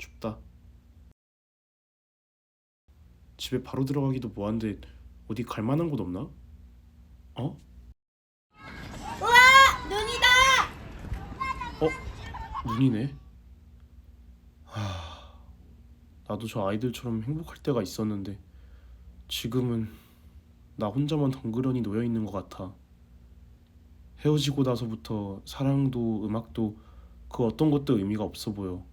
춥다. 집에 바로 들어가기도 뭐한데 어디 갈 만한 곳 없나? 어? 눈이다! 어? 눈이네. 하... 나도 저 아이들처럼 행복할 때가 있었는데 지금은 나 혼자만 덩그러니 놓여 있는 것 같아. 헤어지고 나서부터 사랑도 음악도 그 어떤 것도 의미가 없어 보여.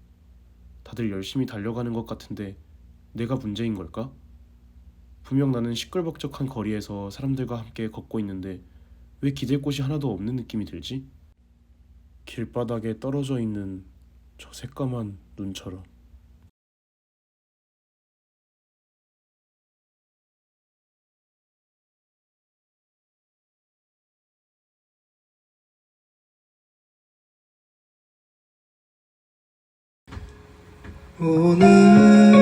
다들 열심히 달려가는 것 같은데 내가 문제인 걸까? 분명 나는 시끌벅적한 거리에서 사람들과 함께 걷고 있는데 왜 기댈 곳이 하나도 없는 느낌이 들지? 길바닥에 떨어져 있는 저 새까만 눈처럼. 오늘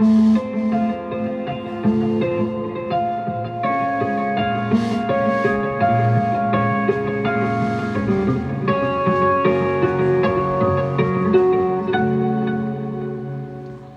thank you